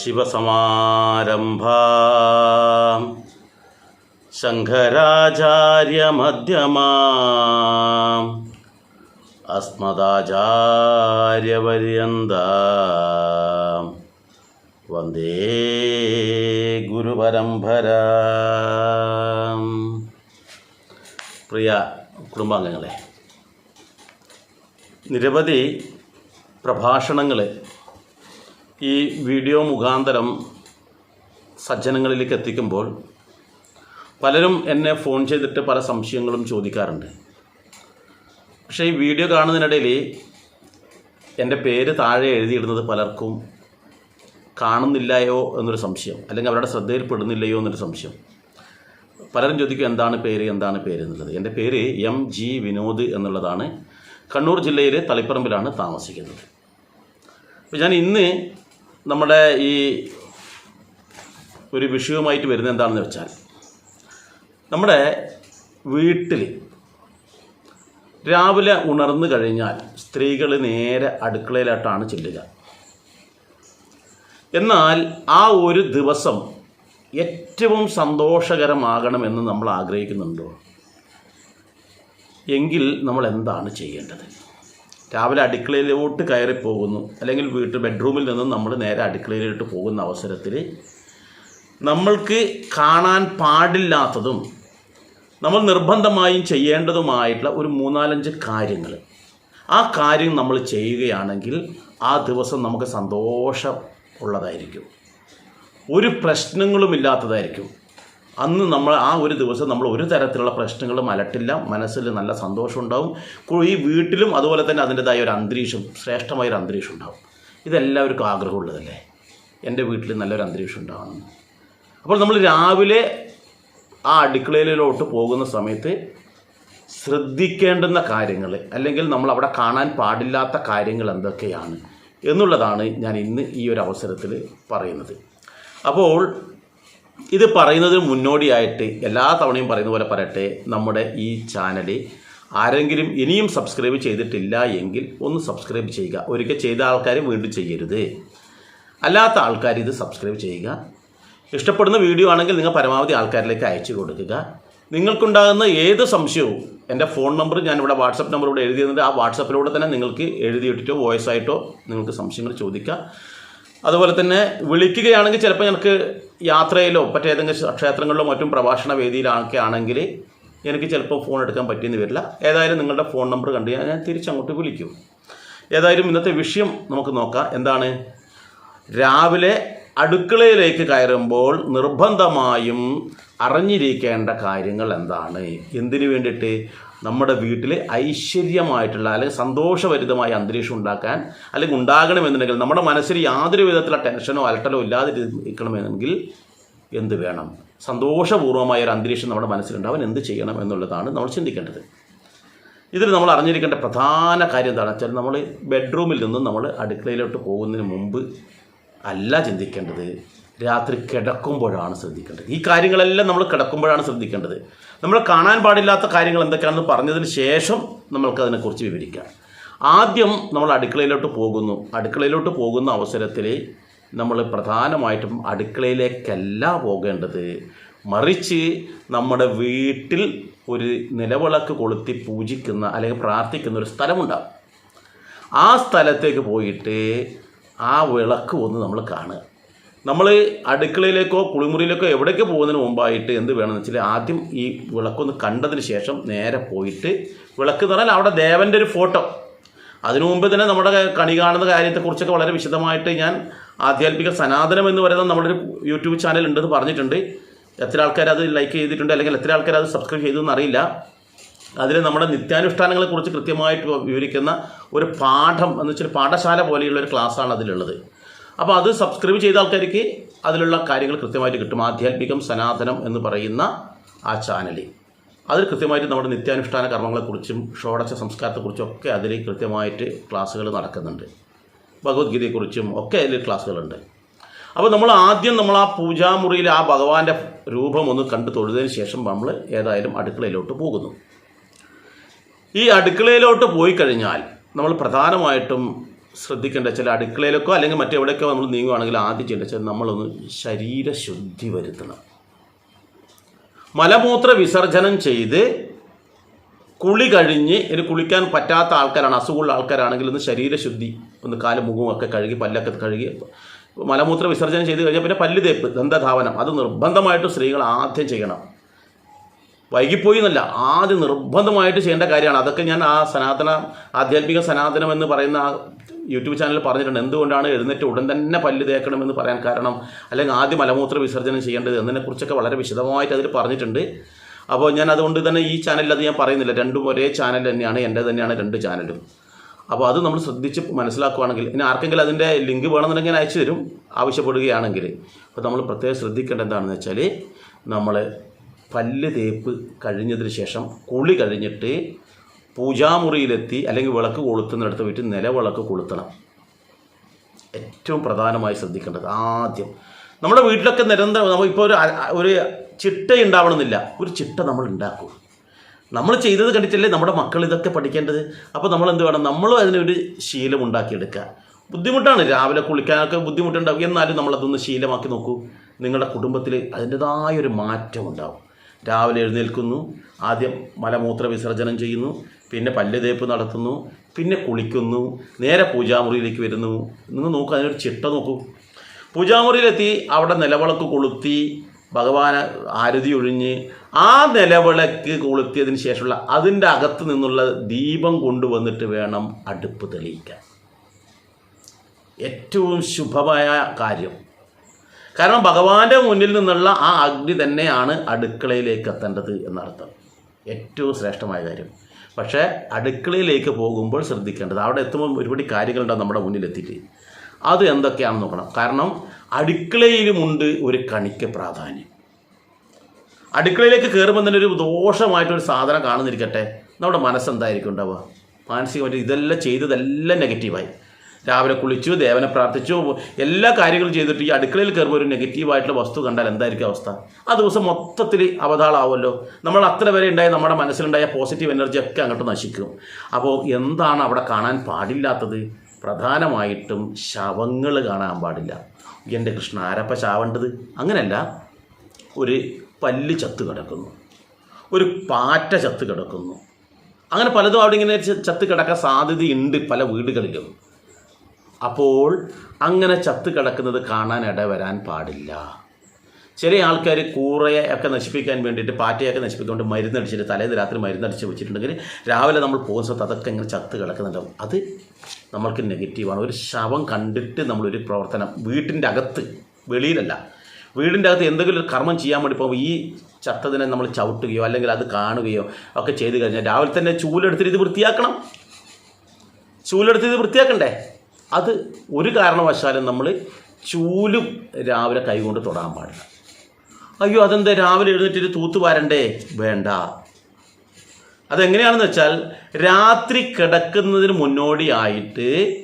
സദാശിവസമാരംഭാ ശങ്കരാചാര്യമധ്യമാ അസ്മദാചാര്യപര്യന്ത. വന്ദേ ഗുരുപരംഭര പ്രിയ കുടുംബാംഗങ്ങളെ നിരവധി പ്രഭാഷണങ്ങൾ ഈ വീഡിയോ മുഖാന്തരം സജ്ജനങ്ങളിലേക്ക് എത്തിക്കുമ്പോൾ പലരും എന്നെ ഫോൺ ചെയ്തിട്ട് പല സംശയങ്ങളും ചോദിക്കാറുണ്ട്. പക്ഷേ ഈ വീഡിയോ കാണുന്നതിനിടയിൽ എന്റെ പേര് താഴെ എഴുതിയിടുന്നത് പലർക്കും കാണുന്നില്ലയോ എന്നൊരു സംശയം അല്ലെങ്കിൽ അവരുടെ ശ്രദ്ധയിൽപ്പെടുന്നില്ലയോ എന്നൊരു സംശയം. പലരും ചോദിക്കും എന്താണ് പേര്? എന്താണ് പേര്? എന്നുള്ളത്. എന്റെ പേര് എം ജി വിനോദ് എന്നുള്ളതാണ്. കണ്ണൂർ ജില്ലയിലെ തളിപ്പറമ്പിലാണ് താമസിക്കുന്നത്. ഞാൻ ഇന്ന് നമ്മുടെ ഈ ഒരു വിഷയവുമായിട്ട് വരുന്നത് എന്താണെന്ന് വെച്ചാൽ നമ്മുടെ വീട്ടിൽ രാവിലെ ഉണർന്നു കഴിഞ്ഞാൽ സ്ത്രീകൾ നേരെ അടുക്കളയിലോട്ടാണ് ചെല്ലുക. എന്നാൽ ആ ഒരു ദിവസം ഏറ്റവും സന്തോഷകരമാകണമെന്ന് നമ്മൾ ആഗ്രഹിക്കുന്നുണ്ടോ? എങ്കിൽ നമ്മൾ എന്താണ് ചെയ്യേണ്ടത്? രാവിലെ അടുക്കളയിലോട്ട് കയറി പോകുന്നു. അല്ലെങ്കിൽ വീട്ട് ബെഡ്റൂമിൽ നിന്നും നമ്മൾ നേരെ അടുക്കളയിലോട്ട് പോകുന്ന അവസരത്തിൽ നമ്മൾക്ക് കാണാൻ പാടില്ലാത്തതും നമ്മൾ നിർബന്ധമായും ചെയ്യേണ്ടതുമായിട്ടുള്ള ഒരു മൂന്നാലഞ്ച് കാര്യങ്ങൾ. ആ കാര്യം നമ്മൾ ചെയ്യുകയാണെങ്കിൽ ആ ദിവസം നമുക്ക് സന്തോഷം ഉള്ളതായിരിക്കും. ഒരു പ്രശ്നങ്ങളും ഇല്ലാത്തതായിരിക്കും അന്ന് നമ്മൾ ആ ഒരു ദിവസം നമ്മൾ ഒരു തരത്തിലുള്ള പ്രശ്നങ്ങളും അലട്ടില്ല. മനസ്സിൽ നല്ല സന്തോഷം ഉണ്ടാവും. ഈ വീട്ടിലും അതുപോലെ തന്നെ അതിന്റെതായ ഒരു അന്തരീക്ഷം ശ്രേഷ്ഠമായ ഒരു അന്തരീക്ഷം ഉണ്ടാവും. ഇതെല്ലാവർക്കും ആഗ്രഹമുള്ളതല്ലേ? എന്റെ വീട്ടിൽ നല്ലൊരു അന്തരീക്ഷം ഉണ്ടാവണം. അപ്പോൾ നമ്മൾ രാവിലെ ആ അടുക്കളയിലോട്ട് പോകുന്ന സമയത്ത് ശ്രദ്ധിക്കേണ്ടുന്ന കാര്യങ്ങൾ അല്ലെങ്കിൽ നമ്മൾ അവിടെ കാണാൻ പാടില്ലാത്ത കാര്യങ്ങൾ എന്തൊക്കെയാണ് എന്നുള്ളതാണ് ഞാൻ ഇന്ന് ഈ ഒരു അവസരത്തിൽ പറയുന്നത്. അപ്പോൾ ഇത് പറയുന്നതിന് മുന്നോടിയായിട്ട് എല്ലാ തവണയും പറയുന്ന പോലെ പറയട്ടെ നമ്മുടെ ഈ ചാനൽ ആരെങ്കിലും ഇനിയും സബ്സ്ക്രൈബ് ചെയ്തിട്ടില്ല എങ്കിൽ ഒന്ന് സബ്സ്ക്രൈബ് ചെയ്യുക. ഒരിക്കൽ ചെയ്ത ആൾക്കാർ വീണ്ടും ചെയ്യരുത്. അല്ലാത്ത ആൾക്കാർ ഇത് സബ്സ്ക്രൈബ് ചെയ്യുക. ഇഷ്ടപ്പെടുന്ന വീഡിയോ ആണെങ്കിൽ നിങ്ങൾ പരമാവധി ആൾക്കാരിലേക്ക് അയച്ചു കൊടുക്കുക. നിങ്ങൾക്കുണ്ടാകുന്ന ഏത് സംശയവും എന്റെ ഫോൺ നമ്പർ ഞാൻ ഇവിടെ വാട്സപ്പ് നമ്പറിലൂടെ എഴുതിയിരുന്നത് ആ വാട്സപ്പിലൂടെ തന്നെ നിങ്ങൾക്ക് എഴുതിയിട്ടോ വോയിസ് ആയിട്ടോ നിങ്ങൾക്ക് സംശയങ്ങൾ ചോദിക്കാം. അതുപോലെ തന്നെ വിളിക്കുകയാണെങ്കിൽ ചിലപ്പോൾ ഞങ്ങൾക്ക് യാത്രയിലോ മറ്റേതെങ്കിലും ക്ഷേത്രങ്ങളിലോ മറ്റും പ്രഭാഷണ വേദിയിലൊക്കെ ആണെങ്കിൽ എനിക്ക് ചിലപ്പോൾ ഫോൺ എടുക്കാൻ പറ്റിയെന്ന് വരില്ല. ഏതായാലും നിങ്ങളുടെ ഫോൺ നമ്പർ കണ്ടു ഞാൻ ഞാൻ തിരിച്ചങ്ങോട്ട് വിളിക്കും. ഏതായാലും ഇന്നത്തെ വിഷയം നമുക്ക് നോക്കാം. എന്താണ്? രാവിലെ അടുക്കളയിലേക്ക് കയറുമ്പോൾ നിർബന്ധമായും അറിഞ്ഞിരിക്കേണ്ട കാര്യങ്ങൾ എന്താണ്? എന്തിനു വേണ്ടിയിട്ട് നമ്മുടെ വീട്ടിൽ ഐശ്വര്യമായിട്ടുള്ള അല്ലെങ്കിൽ സന്തോഷഭരിതമായ അന്തരീക്ഷം ഉണ്ടാക്കാൻ അല്ലെങ്കിൽ ഉണ്ടാകണമെന്നുണ്ടെങ്കിൽ നമ്മുടെ മനസ്സിൽ യാതൊരു വിധത്തിലുള്ള ടെൻഷനോ അലട്ടലോ ഇല്ലാതെ ഇരിക്കണമെങ്കിൽ എന്ത് വേണം? സന്തോഷപൂർവമായ ഒരു അന്തരീക്ഷം നമ്മുടെ മനസ്സിലുണ്ടാവാൻ എന്ത് ചെയ്യണം എന്നുള്ളതാണ് നമ്മൾ ചിന്തിക്കേണ്ടത്. ഇതിൽ നമ്മൾ അറിഞ്ഞിരിക്കേണ്ട പ്രധാന കാര്യം എന്താണെന്ന് വെച്ചാൽ നമ്മൾ ബെഡ്റൂമിൽ നിന്നും നമ്മൾ അടുക്കളയിലോട്ട് പോകുന്നതിന് മുമ്പ് അല്ല ചിന്തിക്കേണ്ടത്. രാത്രി കിടക്കുമ്പോഴാണ് ശ്രദ്ധിക്കേണ്ടത്. ഈ കാര്യങ്ങളെല്ലാം നമ്മൾ കിടക്കുമ്പോഴാണ് ശ്രദ്ധിക്കേണ്ടത്. നമ്മൾ കാണാൻ പാടില്ലാത്ത കാര്യങ്ങൾ എന്തൊക്കെയാണെന്ന് പറഞ്ഞതിന് ശേഷം നമ്മൾക്ക് അതിനെക്കുറിച്ച് വിവരിക്കാം. ആദ്യം നമ്മൾ അടുക്കളയിലോട്ട് പോകുന്നു. അടുക്കളയിലോട്ട് പോകുന്ന അവസരത്തിൽ നമ്മൾ പ്രധാനമായിട്ടും അടുക്കളയിലേക്കല്ല പോകേണ്ടത്. മറിച്ച് നമ്മുടെ വീട്ടിൽ ഒരു നിലവിളക്ക് കൊളുത്തി പൂജിക്കുന്ന അല്ലെങ്കിൽ പ്രാർത്ഥിക്കുന്ന ഒരു സ്ഥലമുണ്ടാകും. ആ സ്ഥലത്തേക്ക് പോയിട്ട് ആ വിളക്ക് ഒന്ന് നമ്മൾ കാണുക. നമ്മൾ അടുക്കളയിലേക്കോ കുളിമുറിയിലേക്കോ എവിടേക്ക് പോകുന്നതിന് മുമ്പായിട്ട് എന്ത് വേണമെന്ന് വെച്ചാൽ ആദ്യം ഈ വിളക്കൊന്ന് കണ്ടതിന് ശേഷം നേരെ പോയിട്ട് വിളക്ക് എന്ന് പറഞ്ഞാൽ അവിടെ ദേവന്റെ ഒരു ഫോട്ടോ. അതിനു മുമ്പ് തന്നെ നമ്മുടെ കണി കാണുന്ന കാര്യത്തെക്കുറിച്ചൊക്കെ വളരെ വിശദമായിട്ട് ഞാൻ ആധ്യാത്മിക സനാതനം എന്ന് പറയുന്ന നമ്മുടെ ഒരു യൂട്യൂബ് ചാനൽ ഉണ്ടെന്ന് പറഞ്ഞിട്ടുണ്ട്. എത്ര ആൾക്കാർ അത് ലൈക്ക് ചെയ്തിട്ടുണ്ട് അല്ലെങ്കിൽ എത്ര ആൾക്കാർ അത് സബ്സ്ക്രൈബ് ചെയ്തു എന്നറിയില്ല. അതിൽ നമ്മുടെ നിത്യാനുഷ്ഠാനങ്ങളെക്കുറിച്ച് കൃത്യമായിട്ട് വിവരിക്കുന്ന ഒരു പാഠം എന്ന് വെച്ചാൽ പാഠശാല പോലെയുള്ള ഒരു ക്ലാസ്സാണ് അതിലുള്ളത്. അപ്പോൾ അത് സബ്സ്ക്രൈബ് ചെയ്ത ആൾക്കാർക്ക് അതിലുള്ള കാര്യങ്ങൾ കൃത്യമായിട്ട് കിട്ടും. ആധ്യാത്മികം സനാതനം എന്ന് പറയുന്ന ആ ചാനൽ അതിൽ കൃത്യമായിട്ട് നമ്മുടെ നിത്യാനുഷ്ഠാന കർമ്മങ്ങളെക്കുറിച്ചും ഷോഡശ സംസ്കാരത്തെക്കുറിച്ചും ഒക്കെ അതിൽ കൃത്യമായിട്ട് ക്ലാസ്സുകൾ നടക്കുന്നുണ്ട്. ഭഗവത്ഗീതയെക്കുറിച്ചും ഒക്കെ അതിൽ ക്ലാസ്സുകളുണ്ട്. അപ്പോൾ നമ്മൾ ആദ്യം നമ്മൾ ആ പൂജാമുറിയിൽ ആ ഭഗവാന്റെ രൂപം ഒന്ന് കണ്ടു തൊഴുതിന് ശേഷം നമ്മൾ ഏതായാലും അടുക്കളയിലോട്ട് പോകുന്നു. ഈ അടുക്കളയിലോട്ട് പോയി കഴിഞ്ഞാൽ നമ്മൾ പ്രധാനമായിട്ടും ശ്രദ്ധിക്കേണ്ട ചില അടുക്കളയിലൊക്കെ അല്ലെങ്കിൽ മറ്റെവിടെയൊക്കെ നമ്മൾ നീങ്ങുവാണെങ്കിൽ ആദ്യം ചെയ്യേണ്ട വെച്ചാൽ നമ്മളൊന്ന് ശരീരശുദ്ധി വരുത്തണം. മലമൂത്ര വിസർജനം ചെയ്ത് കുളി കഴിഞ്ഞ് ഇനി കുളിക്കാൻ പറ്റാത്ത ആൾക്കാരാണ് അസുഖമുള്ള ആൾക്കാരാണെങ്കിൽ ഒന്ന് ശരീരശുദ്ധി ഒന്ന് കാൽ മുഖമൊക്കെ കഴുകി പല്ലൊക്കെ കഴുകി മലമൂത്ര വിസർജനം ചെയ്ത് കഴിഞ്ഞാൽ പിന്നെ പല്ല് തേപ്പ് ദന്തധാവനം അത് നിർബന്ധമായിട്ടും സ്ത്രീകൾ ആദ്യം ചെയ്യണം. വൈകിപ്പോയി എന്നല്ല ആദ്യം നിർബന്ധമായിട്ട് ചെയ്യേണ്ട കാര്യമാണ്. അതൊക്കെ ഞാൻ ആ സനാതന ആധ്യാത്മിക സനാതനം എന്ന് പറയുന്ന ആ യൂട്യൂബ് ചാനലിൽ പറഞ്ഞിട്ടുണ്ട് എന്തുകൊണ്ടാണ് എഴുന്നേറ്റ് ഉടൻ തന്നെ പല്ല് തേക്കണമെന്ന് പറയാൻ കാരണം അല്ലെങ്കിൽ ആദ്യം മലമൂത്ര വിസർജനം ചെയ്യേണ്ടത് എന്നതിനെക്കുറിച്ചൊക്കെ വളരെ വിശദമായിട്ട് അതിൽ പറഞ്ഞിട്ടുണ്ട്. അപ്പോൾ ഞാൻ അതുകൊണ്ട് തന്നെ ഈ ചാനലിൽ അത് ഞാൻ പറയുന്നില്ല രണ്ടും ഒരേ ചാനൽ തന്നെയാണ് എന്റെ തന്നെയാണ് രണ്ട് ചാനലും. അപ്പോൾ അത് നമ്മൾ ശ്രദ്ധിച്ച് മനസ്സിലാക്കുകയാണെങ്കിൽ ഇനി ആർക്കെങ്കിലും അതിന്റെ ലിങ്ക് വേണമെന്നുണ്ടെങ്കിൽ അയച്ചു തരും ആവശ്യപ്പെടുകയാണെങ്കിൽ. അപ്പോൾ നമ്മൾ പ്രത്യേകം ശ്രദ്ധിക്കേണ്ട എന്താണെന്ന് വെച്ചാൽ നമ്മൾ പല്ല് തേപ്പ് കഴിഞ്ഞതിന് ശേഷം കുളി കഴിഞ്ഞിട്ട് പൂജാമുറിയിലെത്തി അല്ലെങ്കിൽ വിളക്ക് കൊളുത്തുന്നിടത്ത് പോയിട്ട് നിലവിളക്ക് കൊളുത്തണം. ഏറ്റവും പ്രധാനമായി ശ്രദ്ധിക്കേണ്ടത് ആദ്യം നമ്മുടെ വീട്ടിലൊക്കെ നിരന്തരം നമ്മൾ ഇപ്പോൾ ഒരു ഒരു ചിട്ട ഉണ്ടാവണമെന്നില്ല ഒരു ചിട്ട നമ്മൾ ഉണ്ടാക്കും. നമ്മൾ ചെയ്തത് കണ്ടിട്ടല്ലേ നമ്മുടെ മക്കൾ ഇതൊക്കെ പഠിക്കേണ്ടത്? അപ്പോൾ നമ്മൾ എന്ത് വേണം? നമ്മളും അതിനൊരു ശീലം ഉണ്ടാക്കിയെടുക്കുക. ബുദ്ധിമുട്ടാണ്. രാവിലെ കുളിക്കാനൊക്കെ ബുദ്ധിമുട്ടുണ്ടാവും. എന്നാലും നമ്മളതൊന്ന് ശീലമാക്കി നോക്കൂ. നിങ്ങളുടെ കുടുംബത്തിൽ അതിന്റെതായൊരു മാറ്റം ഉണ്ടാവും. രാവിലെ എഴുന്നേൽക്കുന്നു. ആദ്യം മലമൂത്ര വിസർജനം ചെയ്യുന്നു. പിന്നെ പല്ല് തേപ്പ് നടത്തുന്നു. പിന്നെ കുളിക്കുന്നു. നേരെ പൂജാമുറിയിലേക്ക് വരുന്നു. നിങ്ങൾ നോക്കുക അതിനൊരു ചിട്ട നോക്കൂ. പൂജാമുറിയിലെത്തി അവിടെ നിലവിളക്ക് കൊളുത്തി ഭഗവാന് ആരതി ഒഴിഞ്ഞ് ആ നിലവിളക്ക് കൊളുത്തിയതിന് ശേഷമുള്ള അതിന്റെ അകത്ത് നിന്നുള്ള ദീപം കൊണ്ടുവന്നിട്ട് വേണം അടുപ്പ് തെളിയിക്കാൻ. ഏറ്റവും ശുഭമായ കാര്യം. കാരണം ഭഗവാന്റെ മുന്നിൽ നിന്നുള്ള ആ അഗ്നി തന്നെയാണ് അടുക്കളയിലേക്ക് എത്തേണ്ടത് എന്നർത്ഥം. ഏറ്റവും ശ്രേഷ്ഠമായ കാര്യം. പക്ഷേ അടുക്കളയിലേക്ക് പോകുമ്പോൾ ശ്രദ്ധിക്കേണ്ടത് അവിടെ എത്തുമ്പോൾ ഒരുപാട് കാര്യങ്ങളുണ്ടാവും നമ്മുടെ മുന്നിൽ എത്തിയിട്ട് അത് എന്തൊക്കെയാണെന്ന് നോക്കണം. കാരണം അടുക്കളയിലുമുണ്ട് ഒരു കണിക്ക് പ്രാധാന്യം. അടുക്കളയിലേക്ക് കയറുമ്പോൾ തന്നെ ഒരു ദോഷമായിട്ടൊരു സാധനം കാണുന്നിരിക്കട്ടെ? നമ്മുടെ മനസ്സെന്തായിരിക്കും ഉണ്ടാവുക? മാനസികമായിട്ട് ഇതെല്ലാം ചെയ്തതെല്ലാം നെഗറ്റീവായി. രാവിലെ കുളിച്ചു ദേവനെ പ്രാർത്ഥിച്ചു. എല്ലാ കാര്യങ്ങളും ചെയ്തിട്ട് ഈ അടുക്കളയിൽ കയറുമ്പോൾ ഒരു നെഗറ്റീവായിട്ടുള്ള വസ്തു കണ്ടാൽ എന്തായിരിക്കും അവസ്ഥ? ആ ദിവസം മൊത്തത്തിൽ അവതാളാവുമല്ലോ. നമ്മൾ അത്ര വരെ ഉണ്ടായ നമ്മുടെ മനസ്സിലുണ്ടായ പോസിറ്റീവ് എനർജി ഒക്കെ അങ്ങോട്ട് നശിക്കും. അപ്പോൾ എന്താണ് അവിടെ കാണാൻ പാടില്ലാത്തത്? പ്രധാനമായിട്ടും ശവങ്ങൾ കാണാൻ പാടില്ല. എന്റെ കൃഷ്ണ ആരപ്പ ശാവേണ്ടത്? അങ്ങനെയല്ല. ഒരു പല്ല് ചത്ത് കിടക്കുന്നു. ഒരു പാറ്റ ചത്ത് കിടക്കുന്നു. അങ്ങനെ പലതും അവിടെ ഇങ്ങനെ ചത്ത് കിടക്കാൻ സാധ്യതയുണ്ട് പല വീടുകളിലും. അപ്പോൾ അങ്ങനെ ചത്ത് കിടക്കുന്നത് കാണാൻ ഇടവരാൻ പാടില്ല. ചില ആൾക്കാർ കൂറയെ ഒക്കെ നശിപ്പിക്കാൻ വേണ്ടിയിട്ട് പാറ്റയൊക്കെ നശിപ്പിക്കൊണ്ട് മരുന്നടിച്ചിട്ട് തലേന്ന് രാത്രി മരുന്നടിച്ച് വെച്ചിട്ടുണ്ടെങ്കിൽ രാവിലെ നമ്മൾ പോകുന്ന സ്ഥലത്ത് അതൊക്കെ ഇങ്ങനെ ചത്ത് കിടക്കുന്നുണ്ടാവും. അത് നമ്മൾക്ക് നെഗറ്റീവാണ് ഒരു ശവം കണ്ടിട്ട് നമ്മളൊരു പ്രവർത്തനം വീട്ടിന്റെ അകത്ത് വെളിയിലല്ല. വീടിന്റെ അകത്ത് എന്തെങ്കിലും ഒരു കർമ്മം ചെയ്യാൻ വേണ്ടി പോകുമ്പോൾ ഈ ചത്തതിനെ നമ്മൾ ചവിട്ടുകയോ അല്ലെങ്കിൽ അത് കാണുകയോ ഒക്കെ ചെയ്ത് കഴിഞ്ഞാൽ രാവിലെ തന്നെ ചൂലെടുത്തിട്ട് ഇത് വൃത്തിയാക്കണം. ചൂലെടുത്ത് ഇത് വൃത്തിയാക്കണ്ടേ? അത് ഒരു കാരണവശാലും നമ്മൾ ചൂലും രാവിലെ കൈകൊണ്ട് തൊടാൻ പാടില്ല. അയ്യോ അതെന്താ? രാവിലെ എഴുന്നേറ്റിട്ട് തൂത്ത് വാരണ്ടേ? വേണ്ട. അതെങ്ങനെയാണെന്ന് വെച്ചാൽ രാത്രി കിടക്കുന്നതിന് മുന്നോടിയായിട്ട്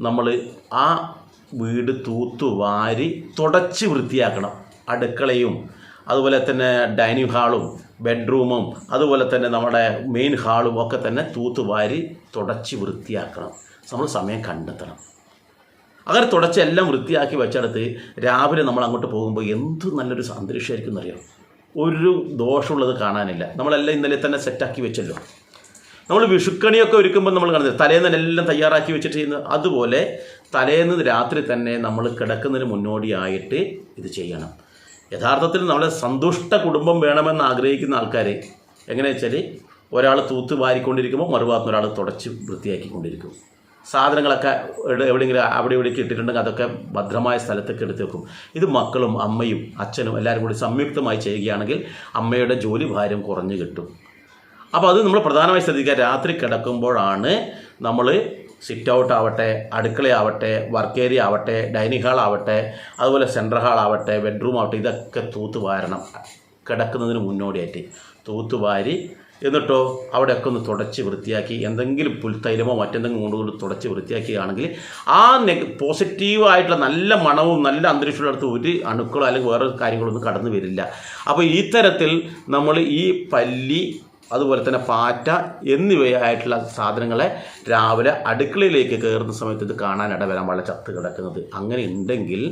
നമ്മൾ ആ വീട് തൂത്തുവാരി തുടച്ച് വൃത്തിയാക്കണം. അടുക്കളയും അതുപോലെ തന്നെ ഡൈനിങ് ഹാളും ബെഡ്റൂമും അതുപോലെ തന്നെ നമ്മുടെ മെയിൻ ഹാളും ഒക്കെ തന്നെ തൂത്ത് വാരി തുടച്ച് വൃത്തിയാക്കണം. നമ്മൾ സമയം കണ്ടെത്തണം. അങ്ങനെ തുടച്ച് എല്ലാം വൃത്തിയാക്കി വെച്ചെടുത്ത് രാവിലെ നമ്മൾ അങ്ങോട്ട് പോകുമ്പോൾ എന്ത് നല്ലൊരു അന്തരീക്ഷമായിരിക്കും എന്നറിയാം? ഒരു ദോഷമുള്ളത് കാണാനില്ല. നമ്മളെല്ലാം ഇന്നലെ തന്നെ സെറ്റാക്കി വെച്ചല്ലോ. നമ്മൾ വിഷുക്കണിയൊക്കെ ഒരുക്കുമ്പോൾ നമ്മൾ കാണുന്നത് തലേന്ന് എല്ലാം തയ്യാറാക്കി വെച്ചിട്ട് ചെയ്യുന്നത്. അതുപോലെ തലേന്ന് രാത്രി തന്നെ നമ്മൾ കിടക്കുന്നതിന് മുന്നോടിയായിട്ട് ഇത് ചെയ്യണം. യഥാർത്ഥത്തിൽ നമ്മളെ സന്തുഷ്ട കുടുംബം വേണമെന്ന് ആഗ്രഹിക്കുന്ന ആൾക്കാർ എങ്ങനെയാ വെച്ചാൽ ഒരാൾ തൂത്ത് വാരിക്കൊണ്ടിരിക്കുമ്പോൾ മറുഭാഗത്ത് ഒരാൾ തുടച്ച് വൃത്തിയാക്കിക്കൊണ്ടിരിക്കും. സാധനങ്ങളൊക്കെ എവിടെ- എവിടെയെങ്കിലും അവിടെ ഇവിടേക്ക് ഇട്ടിട്ടുണ്ടെങ്കിൽ അതൊക്കെ ഭദ്രമായ സ്ഥലത്തൊക്കെ എടുത്ത് വെക്കും. ഇത് മക്കളും അമ്മയും അച്ഛനും എല്ലാവരും കൂടി സംയുക്തമായി ചെയ്യുകയാണെങ്കിൽ അമ്മയുടെ ജോലി ഭാരം കുറഞ്ഞു കിട്ടും. അപ്പോൾ അത് നമ്മൾ പ്രധാനമായി ശ്രദ്ധിക്കുക. രാത്രി കിടക്കുമ്പോഴാണ് നമ്മൾ സിറ്റ് ഔട്ട് ആവട്ടെ അടുക്കളയാവട്ടെ വർക്ക് ഏരിയ ആവട്ടെ ഡൈനിങ് ഹാൾ ആവട്ടെ അതുപോലെ സെൻട്രൽ ഹാൾ ആവട്ടെ ബെഡ്റൂം ആവട്ടെ ഇതൊക്കെ തൂത്ത് വാരണം കിടക്കുന്നതിന് മുന്നോടിയായിട്ട് തൂത്ത് വാരി എന്നിട്ടോ അവിടെയൊക്കെ ഒന്ന് തുടച്ച് വൃത്തിയാക്കി എന്തെങ്കിലും പുൽത്തൈലമോ മറ്റെന്തെങ്കിലും കൊണ്ടുകൊണ്ട് തുടച്ച് വൃത്തിയാക്കിയാണെങ്കിൽ ആ നെഗ പോസിറ്റീവായിട്ടുള്ള നല്ല മണവും നല്ല അന്തരീക്ഷമുള്ള അടുത്ത് ഒരു അണുക്കളോ അല്ലെങ്കിൽ വേറെ കാര്യങ്ങളൊന്നും കടന്നു വരില്ല. അപ്പോൾ ഈ തരത്തിൽ നമ്മൾ ഈ പല്ലി അതുപോലെ തന്നെ പാറ്റ എന്നിവയായിട്ടുള്ള സാധനങ്ങളെ രാവിലെ അടുക്കളയിലേക്ക് കയറുന്ന സമയത്ത് ഇത് കാണാനിട വരാൻ വളരെ ചത്ത് കിടക്കുന്നത്. അങ്ങനെ ഉണ്ടെങ്കിൽ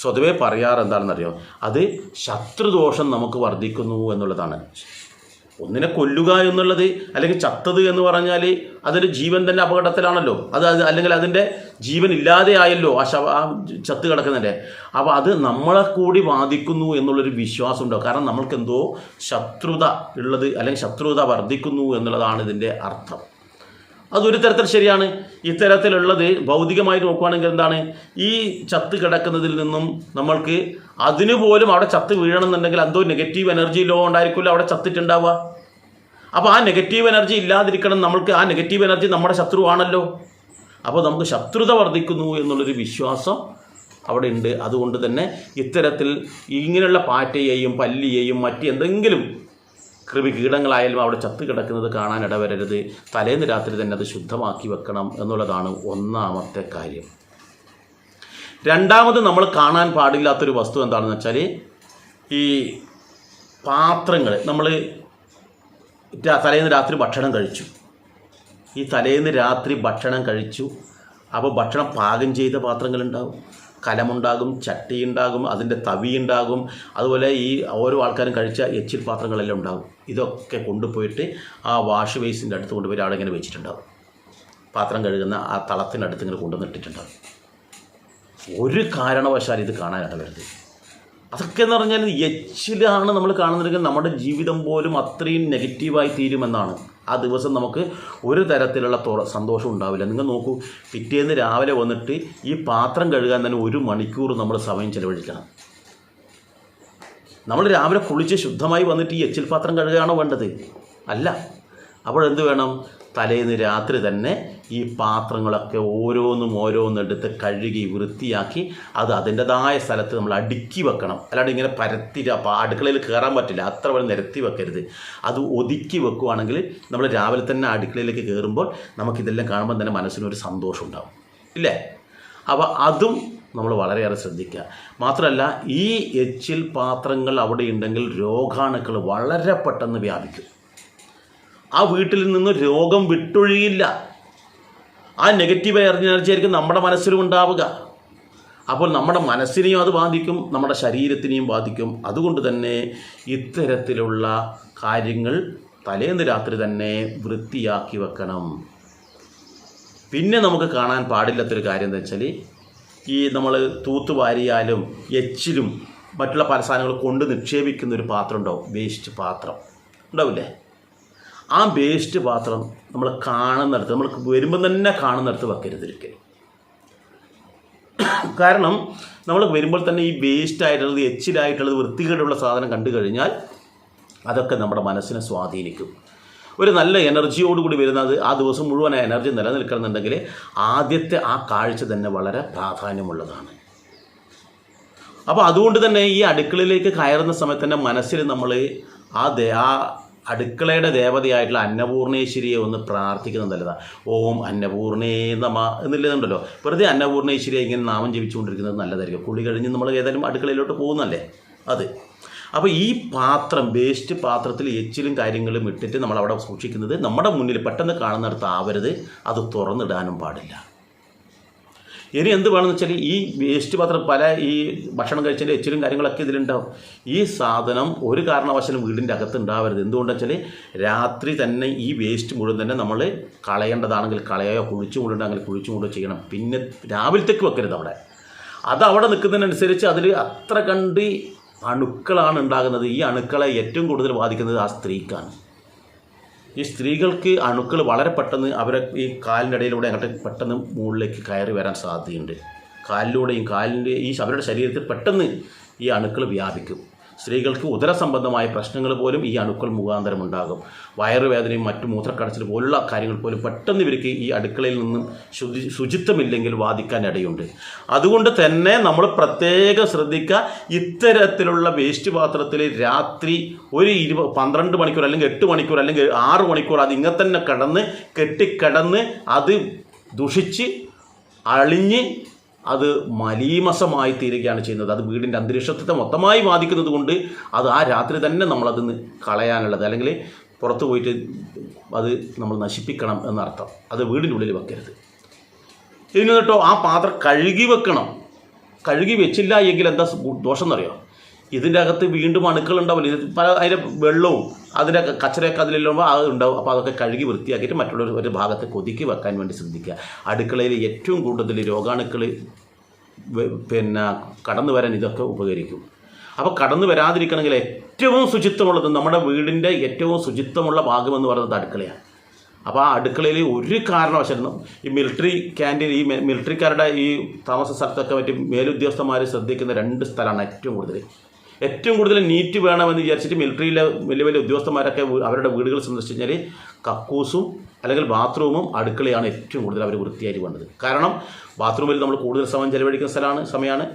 സ്വതവേ പറയാറ് എന്താണെന്നറിയോ? അത് ശത്രുദോഷം നമുക്ക് വർദ്ധിക്കുന്നു എന്നുള്ളതാണ്. ഒന്നിനെ കൊല്ലുക എന്നുള്ളത് അല്ലെങ്കിൽ ചത്തത് എന്ന് പറഞ്ഞാൽ അതൊരു ജീവൻ തന്നെ അപകടത്തിലാണല്ലോ. അത് അല്ലെങ്കിൽ അതിന്റെ ജീവൻ ഇല്ലാതെ ആയല്ലോ ആ ശവ ആ ചത്ത് കിടക്കുന്നതിന്റെ അപ്പോൾ അത് നമ്മളെ കൂടി ബാധിക്കുന്നു എന്നുള്ളൊരു വിശ്വാസം ഉണ്ടാവും. കാരണം നമ്മൾക്കെന്തോ ശത്രുത ഉള്ളത് അല്ലെങ്കിൽ ശത്രുത വർദ്ധിക്കുന്നു എന്നുള്ളതാണ് ഇതിന്റെ അർത്ഥം. അതൊരു തരത്തിൽ ശരിയാണ്. ഇത്തരത്തിലുള്ളത് ഭൗതികമായി നോക്കുകയാണെങ്കിൽ എന്താണ്? ഈ ചത്ത് കിടക്കുന്നതിൽ നിന്നും നമ്മൾക്ക് അതിന് പോലും അവിടെ ചത്ത് വീഴണമെന്നുണ്ടെങ്കിൽ എന്തോ നെഗറ്റീവ് എനർജി ലോ ഉണ്ടായിരിക്കില്ല അവിടെ ചത്തിട്ടുണ്ടാവുക. അപ്പോൾ ആ നെഗറ്റീവ് എനർജി ഇല്ലാതിരിക്കണം നമ്മൾക്ക് ആ നെഗറ്റീവ് എനർജി നമ്മുടെ ശത്രുവാണല്ലോ. അപ്പോൾ നമുക്ക് ശത്രുത വർദ്ധിക്കുന്നു എന്നുള്ളൊരു വിശ്വാസം അവിടെ ഉണ്ട്. അതുകൊണ്ട് തന്നെ ഇത്തരത്തിൽ ഇങ്ങനെയുള്ള പാറ്റയെയും പല്ലിയെയും മറ്റ് എന്തെങ്കിലും കൃമി കീടങ്ങളായാലും അവിടെ ചത്ത് കിടക്കുന്നത് കാണാൻ ഇടവരരുത്. തലേന്ന് രാത്രി തന്നെ അത് ശുദ്ധമാക്കി വെക്കണം എന്നുള്ളതാണ് ഒന്നാമത്തെ കാര്യം. രണ്ടാമത് നമ്മൾ കാണാൻ പാടില്ലാത്തൊരു വസ്തു എന്താണെന്ന് വെച്ചാൽ ഈ പാത്രങ്ങൾ നമ്മൾ തലേന്ന് രാത്രി ഭക്ഷണം കഴിച്ചു. ഈ തലേന്ന് രാത്രി ഭക്ഷണം കഴിച്ചു. അപ്പോൾ ഭക്ഷണം പാകം ചെയ്ത പാത്രങ്ങളുണ്ടാകും കലമുണ്ടാകും ചട്ടി ഉണ്ടാകും അതിന്റെ തവി ഉണ്ടാകും അതുപോലെ ഈ ഓരോ ആൾക്കാരും കഴിച്ച എച്ചിൽ പാത്രങ്ങളെല്ലാം ഉണ്ടാകും. ഇതൊക്കെ കൊണ്ടുപോയിട്ട് ആ വാഷ് ബേസിന്റെ അടുത്ത് കൊണ്ടുപോയി അവിടെ ഇങ്ങനെ വെച്ചിട്ടുണ്ടാകും. പാത്രം കഴുകുന്ന ആ തളത്തിനടുത്ത് ഇങ്ങനെ കൊണ്ടുവന്നിട്ടിട്ടുണ്ടാകും. ഒരു കാരണവശാൽ ഇത് കാണാനാണ് വരുന്നത് അതൊക്കെ എന്ന് പറഞ്ഞാൽ എച്ചിലാണ് നമ്മൾ കാണുന്നതെങ്കിൽ നമ്മുടെ ജീവിതം പോലും അത്രയും നെഗറ്റീവായി തീരുമെന്നാണ്. ആ ദിവസം നമുക്ക് ഒരു തരത്തിലുള്ള സന്തോഷം ഉണ്ടാവില്ല. നിങ്ങൾ നോക്കൂ പിറ്റേന്ന് രാവിലെ വന്നിട്ട് ഈ പാത്രം കഴുകാൻ തന്നെ ഒരു മണിക്കൂർ നമ്മൾ സമയം ചെലവഴിക്കണം. നമ്മൾ രാവിലെ കുളിച്ച് ശുദ്ധമായി വന്നിട്ട് ഈ എച്ചിൽ പാത്രം കഴുകുകയാണോ വേണ്ടത്? അല്ല. അപ്പോഴെന്ത് വേണം? തലേന്ന് രാത്രി തന്നെ ഈ പാത്രങ്ങളൊക്കെ ഓരോന്നും ഓരോന്നും എടുത്ത് കഴുകി വൃത്തിയാക്കി അത് അതിന്റെതായ സ്ഥലത്ത് നമ്മൾ അടുക്കി വെക്കണം. അല്ലാണ്ട് ഇങ്ങനെ പരത്തി അടുക്കളയിൽ കയറാൻ പറ്റില്ല. അത്ര വരെ നിരത്തി വെക്കരുത്. അത് ഒതുക്കി വെക്കുവാണെങ്കിൽ നമ്മൾ രാവിലെ തന്നെ അടുക്കളയിലേക്ക് കയറുമ്പോൾ നമുക്കിതെല്ലാം കാണുമ്പോൾ തന്നെ മനസ്സിനൊരു സന്തോഷം ഉണ്ടാവും. ഇല്ലേ? അപ്പോൾ അതും നമ്മൾ വളരെയേറെ ശ്രദ്ധിക്കുക. മാത്രമല്ല ഈ എച്ചിൽ പാത്രങ്ങൾ അവിടെ ഉണ്ടെങ്കിൽ രോഗാണുക്കൾ വളരെ പെട്ടെന്ന് വ്യാപിക്കും. ആ വീട്ടിൽ നിന്ന് രോഗം വിട്ടൊഴിയില്ല. ആ നെഗറ്റീവ് എനർജി ആയിരിക്കും നമ്മുടെ മനസ്സിലും ഉണ്ടാവുക. അപ്പോൾ നമ്മുടെ മനസ്സിനെയും അത് ബാധിക്കും നമ്മുടെ ശരീരത്തിനെയും ബാധിക്കും. അതുകൊണ്ട് തന്നെ ഇത്തരത്തിലുള്ള കാര്യങ്ങൾ തലേന്ന് രാത്രി തന്നെ വൃത്തിയാക്കി വെക്കണം. പിന്നെ നമുക്ക് കാണാൻ പാടില്ലാത്തൊരു കാര്യം എന്താ വെച്ചാൽ ഈ നമ്മൾ തൂത്തുവാരിയാലും എച്ചിലും മറ്റുള്ള പല സാധനങ്ങൾ കൊണ്ട് നിക്ഷേപിക്കുന്ന ഒരു പാത്രം ഉണ്ടാവും വേസ്റ്റ് പാത്രം. ഉണ്ടാവില്ലേ? ആ വേസ്റ്റ് പാത്രം നമ്മൾ കാണുന്നിടത്ത് നമ്മൾ വരുമ്പം തന്നെ കാണുന്നിടത്ത് വെക്കരുത് ഒരിക്കലും. കാരണം നമ്മൾ വരുമ്പോൾ തന്നെ ഈ വേസ്റ്റ് ആയിട്ടുള്ളത് എച്ചിലായിട്ടുള്ളത് വൃത്തികേടുള്ള സാധനം കണ്ടു കഴിഞ്ഞാൽ അതൊക്കെ നമ്മുടെ മനസ്സിനെ സ്വാധീനിക്കും. ഒരു നല്ല എനർജിയോടുകൂടി വരുന്നത് ആ ദിവസം മുഴുവൻ ആ എനർജി നിലനിൽക്കണമെന്നുണ്ടെങ്കിൽ ആദ്യത്തെ ആ കാഴ്ച തന്നെ വളരെ പ്രാധാന്യമുള്ളതാണ്. അപ്പോൾ അതുകൊണ്ട് തന്നെ ഈ അടുക്കളയിലേക്ക് കയറുന്ന സമയത്ത് തന്നെ മനസ്സിൽ നമ്മൾ ആ ആ അടുക്കളയുടെ ദേവതയായിട്ടുള്ള അന്നപൂർണേശ്വരിയെ ഒന്ന് പ്രാർത്ഥിക്കുന്നത് നല്ലതാണ് ഓം അന്നപൂർണേ നമ എന്നുള്ളതുണ്ടല്ലോ വെറുതെ അന്നപൂർണേശ്വരിയെ ഇങ്ങനെ നാമം ജപിച്ചുകൊണ്ടിരിക്കുന്നത് നല്ലതായിരിക്കും. കുളി കഴിഞ്ഞ് നമ്മൾ ഏതായാലും അടുക്കളയിലോട്ട് പോകുന്നല്ലേ അത്. അപ്പോൾ ഈ പാത്രം വേസ്റ്റ് പാത്രത്തിൽ എച്ചിലും കാര്യങ്ങളും ഇട്ടിട്ട് നമ്മൾ അവിടെ സൂക്ഷിക്കുന്നത് നമ്മുടെ മുന്നിൽ പെട്ടെന്ന് കാണുന്നിടത്ത് ആവരുത്. അത് തുറന്നിടാനും പാടില്ല. ഇനി എന്ത് വേണമെന്ന് വെച്ചാൽ ഈ വേസ്റ്റ് പാത്രം പല ഈ ഭക്ഷണം കഴിച്ചതിന്റെ എച്ചിലും കാര്യങ്ങളൊക്കെ ഇതിലുണ്ടാവും. ഈ സാധനം ഒരു കാരണവശാലും വീടിന്റെ അകത്ത് ഉണ്ടാവരുത്. എന്തുകൊണ്ടെന്ന് വെച്ചാൽ രാത്രി തന്നെ ഈ വേസ്റ്റ് മുഴുവൻ തന്നെ നമ്മൾ കളയേണ്ടതാണെങ്കിൽ കളയോ കുഴിച്ചു കൊണ്ടുണ്ടെങ്കിൽ കുഴിച്ചു കൊണ്ട് ചെയ്യണം. പിന്നെ രാവിലത്തേക്ക് വെക്കരുത് അവിടെ. അത് അവിടെ നിൽക്കുന്നതിനനുസരിച്ച് അതിൽ അത്ര കണ്ട് അണുക്കളാണ് ഉണ്ടാകുന്നത്. ഈ അണുക്കളെ ഏറ്റവും കൂടുതൽ ബാധിക്കുന്നത് ആ സ്ത്രീക്കാണ്. ഈ സ്ത്രീകൾക്ക് അണുക്കൾ വളരെ പെട്ടെന്ന് അവരെ ഈ കാലിന്റെ ഇടയിലൂടെ അങ്ങോട്ട് പെട്ടെന്ന് മുകളിലേക്ക് കയറി വരാൻ സാധ്യതയുണ്ട്. കാലിലൂടെയും കാലിന്റെ ഈ അവരുടെ ശരീരത്തിൽ പെട്ടെന്ന് ഈ അണുക്കൾ വ്യാപിക്കും. സ്ത്രീകൾക്ക് ഉദര സംബന്ധമായ പ്രശ്നങ്ങൾ പോലും ഈ അണുക്കൾ മുഖാന്തരം ഉണ്ടാകും. വയറുവേദനയും മറ്റു മൂത്രക്കടച്ചിൽ പോലുള്ള കാര്യങ്ങൾ പോലും പെട്ടെന്ന് ഇവർക്ക് ഈ അടുക്കളയിൽ നിന്നും ശുചി ശുചിത്വമില്ലെങ്കിൽ ബാധിക്കാൻ ഇടയുണ്ട്. അതുകൊണ്ട് തന്നെ നമ്മൾ പ്രത്യേകം ശ്രദ്ധിക്കുക ഇത്തരത്തിലുള്ള വേസ്റ്റ് പാത്രത്തിൽ രാത്രി ഒരു ഇരുപ പന്ത്രണ്ട് മണിക്കൂർ അല്ലെങ്കിൽ എട്ട് മണിക്കൂർ അല്ലെങ്കിൽ ആറ് മണിക്കൂർ അത് ഇങ്ങനെ തന്നെ കിടന്ന് കെട്ടിക്കിടന്ന് അത് ദുഷിച്ച് അളിഞ്ഞ് അത് മലീമസമായി തീരുകയാണ് ചെയ്യുന്നത്. അത് വീടിന്റെ അന്തരീക്ഷത്തെ മൊത്തമായി ബാധിക്കുന്നത് കൊണ്ട് അത് ആ രാത്രി തന്നെ നമ്മളത് കളയാനുള്ളത്. അല്ലെങ്കിൽ പുറത്ത് പോയിട്ട് അത് നമ്മൾ നശിപ്പിക്കണം എന്നർത്ഥം. അത് വീടിന്റെ ഉള്ളിൽ വെക്കരുത്. ഇനി കേട്ടോ ആ പാത്രം കഴുകി വെക്കണം. കഴുകി വെച്ചില്ല എങ്കിൽ എന്താ ദോഷം എന്നറിയോ? ഇതിന്റെ അകത്ത് വീണ്ടും അണുക്കൾ ഉണ്ടാവില്ല? പല അതിന്റെ വെള്ളവും അതിന്റെ കച്ചറയൊക്കെ അതിലുമ്പോൾ അത് ഉണ്ടാവും. അപ്പോൾ അതൊക്കെ കഴുകി വൃത്തിയാക്കിയിട്ട് മറ്റുള്ള ഒരു ഭാഗത്ത് കൊതുക്കി വെക്കാൻ വേണ്ടി ശ്രദ്ധിക്കുക. അടുക്കളയിൽ ഏറ്റവും കൂടുതൽ രോഗാണുക്കൾ പിന്നെ കടന്നു വരാൻ ഇതൊക്കെ ഉപകരിക്കും. അപ്പോൾ കടന്നു വരാതിരിക്കണമെങ്കിൽ ഏറ്റവും ശുചിത്വമുള്ളത് നമ്മുടെ വീടിന്റെ ഏറ്റവും ശുചിത്വമുള്ള ഭാഗമെന്ന് പറയുന്നത് അടുക്കളയാണ്. അപ്പോൾ ആ അടുക്കളയിൽ ഒരു കാരണവശാലും ഈ മിലിറ്ററി ക്യാന്റീൻ ഈ മിലിറ്ററിക്കാരുടെ ഈ താമസ സ്ഥലത്തൊക്കെ പറ്റി മേലുദ്യോഗസ്ഥന്മാർ ശ്രദ്ധിക്കുന്ന രണ്ട് സ്ഥലമാണ് ഏറ്റവും കൂടുതൽ ഏറ്റവും കൂടുതൽ നീറ്റ് വേണമെന്ന് വിചാരിച്ചിട്ട് മിലിറ്ററിയിലെ വലിയ വലിയ ഉദ്യോഗസ്ഥന്മാരൊക്കെ അവരുടെ വീടുകൾ സന്ദർശിച്ചു കഴിഞ്ഞാൽ കക്കൂസും അല്ലെങ്കിൽ ബാത്റൂമും അടുക്കളയാണ് ഏറ്റവും കൂടുതൽ അവർ വൃത്തിയായിട്ട് വേണ്ടത്. കാരണം ബാത്റൂമിൽ നമ്മൾ കൂടുതൽ സമയം ചെലവഴിക്കുന്ന സ്ഥലമാണ് സമയമാണ്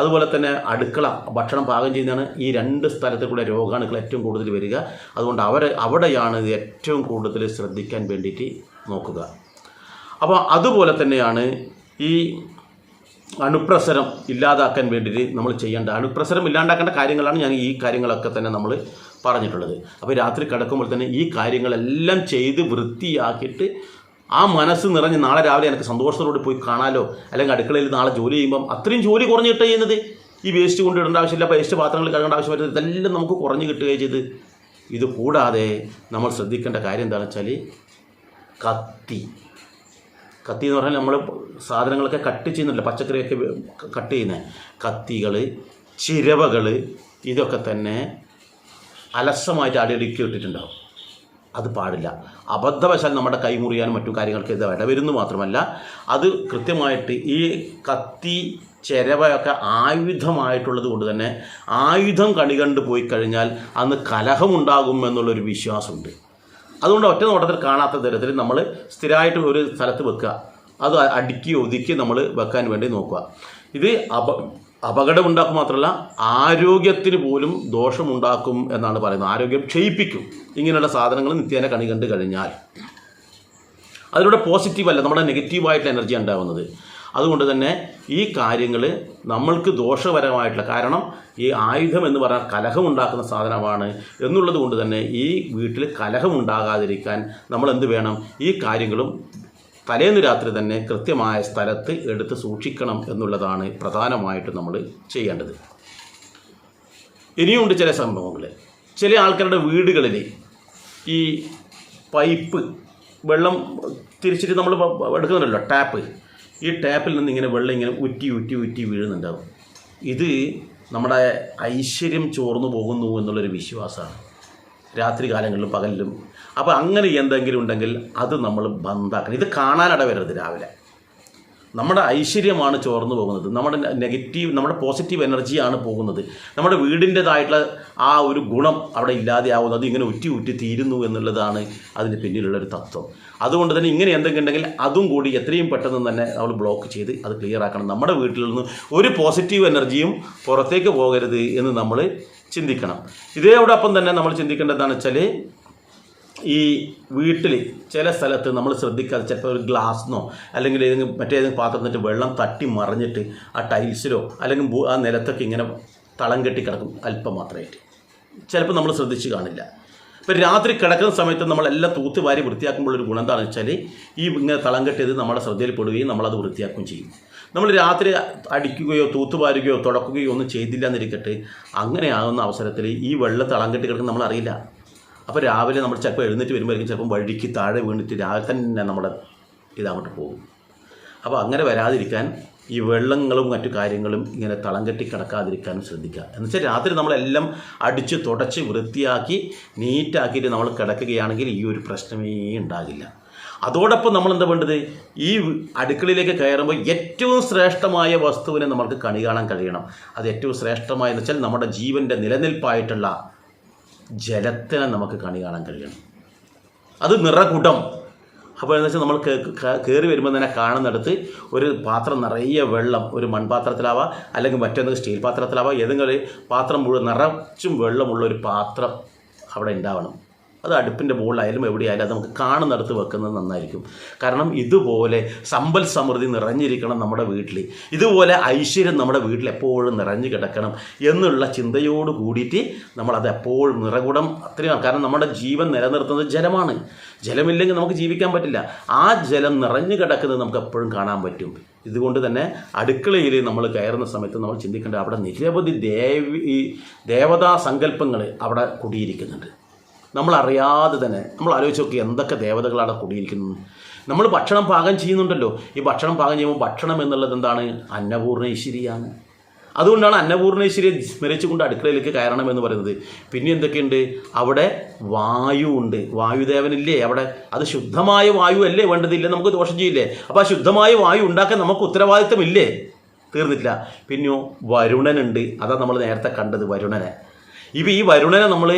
അതുപോലെ തന്നെ അടുക്കള ഭക്ഷണം പാകം ചെയ്യുന്നതാണ് ഈ രണ്ട് സ്ഥലത്തിൽ കൂടെ രോഗാണുക്കൾ ഏറ്റവും കൂടുതൽ വരിക. അതുകൊണ്ട് അവർ അവിടെയാണ് ഏറ്റവും കൂടുതൽ ശ്രദ്ധിക്കാൻ വേണ്ടിയിട്ട് നോക്കുക. അപ്പോൾ അതുപോലെ തന്നെയാണ് ഈ അണുപ്രസരം ഇല്ലാതാക്കാൻ വേണ്ടിയിട്ട് നമ്മൾ ചെയ്യേണ്ട അണുപ്രസരം ഇല്ലാണ്ടാക്കേണ്ട കാര്യങ്ങളാണ് ഞാൻ ഈ കാര്യങ്ങളൊക്കെ തന്നെ നമ്മൾ പറഞ്ഞിട്ടുള്ളത്. അപ്പോൾ രാത്രി കിടക്കുമ്പോൾ തന്നെ ഈ കാര്യങ്ങളെല്ലാം ചെയ്ത് വൃത്തിയാക്കിയിട്ട് ആ മനസ്സ് നിറഞ്ഞ് നാളെ രാവിലെ എനിക്ക് സന്തോഷത്തോടെ പോയി കാണാലോ? അല്ലെങ്കിൽ അടുക്കളയിൽ നാളെ ജോലി ചെയ്യുമ്പം അത്രയും ജോലി കുറഞ്ഞിട്ട് ചെയ്യുന്നത്? ഈ വേസ്റ്റ് കൊണ്ടിടേണ്ട ആവശ്യമില്ല വേസ്റ്റ് പാത്രങ്ങൾ കഴുകേണ്ട ആവശ്യം വരുന്നത് ഇതെല്ലാം നമുക്ക് കുറഞ്ഞ് കിട്ടുകയും ചെയ്ത് ഇത് കൂടാതെ നമ്മൾ ശ്രദ്ധിക്കേണ്ട കാര്യം എന്താണെന്ന് വെച്ചാൽ കത്തി. കത്തി എന്ന് പറഞ്ഞാൽ നമ്മൾ സാധനങ്ങളൊക്കെ കട്ട് ചെയ്യുന്നില്ല പച്ചക്കറിയൊക്കെ കട്ട് ചെയ്യുന്നത് കത്തികൾ ചിരവകൾ ഇതൊക്കെ തന്നെ അലസമായിട്ട് അടിയടിക്ക് ഇട്ടിട്ടുണ്ടാവും. അത് പാടില്ല. അബദ്ധവശാൽ നമ്മുടെ കൈ മുറിയാനും മറ്റു കാര്യങ്ങൾക്ക് ഇത് ഇടവരുന്നു മാത്രമല്ല അത് കൃത്യമായിട്ട് ഈ കത്തി ചിരവയൊക്കെ ആയുധമായിട്ടുള്ളത് കൊണ്ട് തന്നെ ആയുധം കണികണ്ട് പോയി കഴിഞ്ഞാൽ അന്ന് കലഹമുണ്ടാകും എന്നുള്ളൊരു വിശ്വാസമുണ്ട്. അതുകൊണ്ട് ഒറ്റ നോട്ടത്തിൽ കാണാത്ത തരത്തിൽ നമ്മൾ സ്ഥിരമായിട്ട് ഒരു സ്ഥലത്ത് വെക്കുക. അത് അടുക്കി ഒതുക്കി നമ്മൾ വെക്കാൻ വേണ്ടി നോക്കുക. ഇത് അപ അപകടം ഉണ്ടാക്കും മാത്രമല്ല ആരോഗ്യത്തിന് പോലും ദോഷമുണ്ടാക്കും എന്നാണ് പറയുന്നത്. ആരോഗ്യം ക്ഷയിപ്പിക്കും. ഇങ്ങനെയുള്ള സാധനങ്ങൾ നിത്യേന കണി കണ്ട് കഴിഞ്ഞാൽ. അതിലൂടെ പോസിറ്റീവ് അല്ല നമ്മുടെ നെഗറ്റീവായിട്ടുള്ള എനർജി ഉണ്ടാകുന്നത് അതുകൊണ്ട് തന്നെ ഈ കാര്യങ്ങൾ നമ്മൾക്ക് ദോഷപരമായിട്ടുള്ള കാരണം ഈ ആയുധം എന്ന് പറഞ്ഞാൽ കലഹം ഉണ്ടാക്കുന്ന സാധനമാണ് എന്നുള്ളത് കൊണ്ട് തന്നെ ഈ വീട്ടിൽ കലഹം ഉണ്ടാകാതിരിക്കാൻ നമ്മൾ എന്ത് വേണം? ഈ കാര്യങ്ങളും തലേന്ന് രാത്രി തന്നെ കൃത്യമായ സ്ഥലത്ത് എടുത്ത് സൂക്ഷിക്കണം എന്നുള്ളതാണ് പ്രധാനമായിട്ട് നമ്മൾ ചെയ്യേണ്ടത്. ഇനിയുമുണ്ട് ചില സംഭവങ്ങൾ. ചില ആൾക്കാരുടെ വീടുകളിൽ ഈ പൈപ്പ് വെള്ളം തിരിച്ചിട്ട് നമ്മൾ എടുക്കുന്നുണ്ടല്ലോ ടാപ്പ്. ഈ ടാപ്പിൽ നിന്ന് ഇങ്ങനെ വെള്ളം ഇങ്ങനെ ഉറ്റി ഉറ്റി ഉറ്റി വീഴുന്നുണ്ടാവും. ഇത് നമ്മുടെ ഐശ്വര്യം ചോർന്നു പോകുന്നു എന്നുള്ളൊരു വിശ്വാസമാണ്. രാത്രി കാലങ്ങളിലും പകലിലും. അപ്പോൾ അങ്ങനെ എന്തെങ്കിലും ഉണ്ടെങ്കിൽ അത് നമ്മൾ ബന്ധാക്കണം. ഇത് കാണാനിട വരരുത് രാവിലെ. നമ്മുടെ ഐശ്വര്യമാണ് ചോർന്നു പോകുന്നത്. നമ്മുടെ നെഗറ്റീവ് നമ്മുടെ പോസിറ്റീവ് എനർജിയാണ് പോകുന്നത്. നമ്മുടെ വീടിന്റെതായിട്ടുള്ള ആ ഒരു ഗുണം അവിടെ ഇല്ലാതെയാവുന്നത് ഇങ്ങനെ ഉറ്റി ഉറ്റി തീരുന്നു എന്നുള്ളതാണ് അതിന് പിന്നിലുള്ള ഒരു തത്വം. അതുകൊണ്ട് തന്നെ ഇങ്ങനെ എന്തെങ്കിലും ഉണ്ടെങ്കിൽ അതും കൂടി എത്രയും പെട്ടെന്ന് തന്നെ നമ്മൾ ബ്ലോക്ക് ചെയ്ത് അത് ക്ലിയർ ആക്കണം. നമ്മുടെ വീട്ടിൽ നിന്ന് ഒരു പോസിറ്റീവ് എനർജിയും പുറത്തേക്ക് പോകരുത് എന്ന് നമ്മൾ ചിന്തിക്കണം. ഇതേയോടൊപ്പം തന്നെ നമ്മൾ ചിന്തിക്കേണ്ടതെന്ന് വെച്ചാൽ ഈ വീട്ടിൽ ചില സ്ഥലത്ത് നമ്മൾ ശ്രദ്ധിക്കാതെ ചിലപ്പോൾ ഒരു ഗ്ലാസ്സിനോ അല്ലെങ്കിൽ ഏതെങ്കിലും മറ്റേതെങ്കിലും പാത്രത്തിന്റെ വെള്ളം തട്ടി മറിഞ്ഞിട്ട് ആ ടൈൽസിലോ അല്ലെങ്കിൽ ആ നിലത്തൊക്കെ ഇങ്ങനെ തളം കെട്ടി കിടക്കും അല്പം മാത്രമായിട്ട്. ചിലപ്പോൾ നമ്മൾ ശ്രദ്ധിച്ച് കാണില്ല. ഇപ്പം രാത്രി കിടക്കുന്ന സമയത്ത് നമ്മളെല്ലാം തൂത്ത് വാരി വൃത്തിയാക്കുമ്പോൾ ഒരു ഗുണം എന്താണെന്ന് വെച്ചാൽ ഈ ഇങ്ങനെ തളം കെട്ടിയത് നമ്മുടെ ശ്രദ്ധയിൽപ്പെടുകയും നമ്മളത് വൃത്തിയാക്കുകയും ചെയ്യും. നമ്മൾ രാത്രി അടിക്കുകയോ തൂത്തുവാരുകയോ തുടക്കുകയോ ഒന്നും ചെയ്തില്ല എന്നിരിക്കട്ടെ അങ്ങനെ ആകുന്ന അവസരത്തിൽ ഈ വെള്ളം തളം കെട്ടി കിടക്കുന്ന നമ്മൾ അറിയില്ല അപ്പോൾ രാവിലെ നമ്മൾ ചിലപ്പോൾ എഴുന്നേറ്റ് വരുമ്പോഴേക്കും ചിലപ്പം വഴിക്ക് താഴെ വീണിട്ട് രാവിലെ തന്നെ നമ്മുടെ ഇതങ്ങോട്ട് പോകും. അപ്പോൾ അങ്ങനെ വരാതിരിക്കാൻ ഈ വെള്ളങ്ങളും മറ്റു കാര്യങ്ങളും ഇങ്ങനെ തളം കെട്ടി കിടക്കാതിരിക്കാനും ശ്രദ്ധിക്കുക. എന്നുവെച്ചാൽ രാത്രി നമ്മളെല്ലാം അടിച്ച് തുടച്ച് വൃത്തിയാക്കി നീറ്റാക്കിയിട്ട് നമ്മൾ കിടക്കുകയാണെങ്കിൽ ഈ ഒരു പ്രശ്നമേ ഉണ്ടാകില്ല. അതോടൊപ്പം നമ്മൾ എന്താ വേണ്ടത്? ഈ അടുക്കളയിലേക്ക് കയറുമ്പോൾ ഏറ്റവും ശ്രേഷ്ഠമായ വസ്തുവിനെ നമ്മൾക്ക് കണി കാണാൻ കഴിയണം. അത് ഏറ്റവും ശ്രേഷ്ഠമായെന്ന് വെച്ചാൽ നമ്മുടെ ജീവന്റെ നിലനിൽപ്പായിട്ടുള്ള ജലത്തിനെ നമുക്ക് കണി കാണാൻ കഴിയണം. അത് നിറകൂട്ടം. അപ്പോൾ എന്ന് വെച്ചാൽ നമ്മൾ കയറി വരുമ്പോൾ തന്നെ കാണുന്നിടത്ത് ഒരു പാത്രം നിറയെ വെള്ളം ഒരു മൺപാത്രത്തിലാവാം അല്ലെങ്കിൽ മറ്റൊന്ന് സ്റ്റീൽ പാത്രത്തിലാവാം ഏതെങ്കിലും ഒരു പാത്രം മുഴുവൻ നിറച്ചും വെള്ളമുള്ള ഒരു പാത്രം അവിടെ ഉണ്ടാവണം. അത് അടുപ്പിന്റെ മുകളിലായാലും എവിടെയായാലും അത് നമുക്ക് കാണുന്നിടത്ത് വെക്കുന്നത് നന്നായിരിക്കും. കാരണം ഇതുപോലെ സമ്പൽ സമൃദ്ധി നിറഞ്ഞിരിക്കണം നമ്മുടെ വീട്ടിൽ ഇതുപോലെ ഐശ്വര്യം നമ്മുടെ വീട്ടിൽ എപ്പോഴും നിറഞ്ഞു കിടക്കണം എന്നുള്ള ചിന്തയോട് കൂടിയിട്ട് നമ്മളത് എപ്പോഴും നിറകുടം അത്രയും കാരണം നമ്മുടെ ജീവൻ നിലനിർത്തുന്നത് ജലമാണ്. ജലമില്ലെങ്കിൽ നമുക്ക് ജീവിക്കാൻ പറ്റില്ല. ആ ജലം നിറഞ്ഞു കിടക്കുന്നത് നമുക്ക് എപ്പോഴും കാണാൻ പറ്റും. ഇതുകൊണ്ട് തന്നെ അടുക്കളയിൽ നമ്മൾ കയറുന്ന സമയത്ത് നമ്മൾ ചിന്തിക്കേണ്ടത് അവിടെ നിരവധി ദേവി ദേവതാ സങ്കല്പങ്ങൾ അവിടെ കുടിയിരിക്കുന്നുണ്ട്. നമ്മൾ അറിയാതെ തന്നെ നമ്മൾ ആലോചിച്ച് നോക്കി എന്തൊക്കെ ദേവതകളാണ് കൂടിയിരിക്കുന്നത്. നമ്മൾ ഭക്ഷണം പാകം ചെയ്യുന്നുണ്ടല്ലോ. ഈ ഭക്ഷണം പാകം ചെയ്യുമ്പോൾ ഭക്ഷണം എന്നുള്ളത് എന്താണ്? അന്നപൂർണേശ്വരിയാണ്. അതുകൊണ്ടാണ് അന്നപൂർണേശ്വരിയെ സ്മരിച്ചുകൊണ്ട് അടുക്കളയിലേക്ക് കയറണം എന്ന് പറയുന്നത്. പിന്നെ എന്തൊക്കെയുണ്ട്? അവിടെ വായു ഉണ്ട്. വായുദേവനില്ലേ അവിടെ? അത് ശുദ്ധമായ വായു അല്ലേ വേണ്ടതില്ലേ നമുക്ക് ദോഷം ചെയ്യില്ലേ? അപ്പോൾ ആ ശുദ്ധമായ വായു ഉണ്ടാക്കാൻ നമുക്ക് ഉത്തരവാദിത്തമില്ലേ തീർന്നിട്ടില്ല. പിന്നെയോ വരുണനുണ്ട്. അതാ നമ്മൾ നേരത്തെ കണ്ടത് വരുണനെ. ഇപ്പം ഈ വരുണനെ നമ്മൾ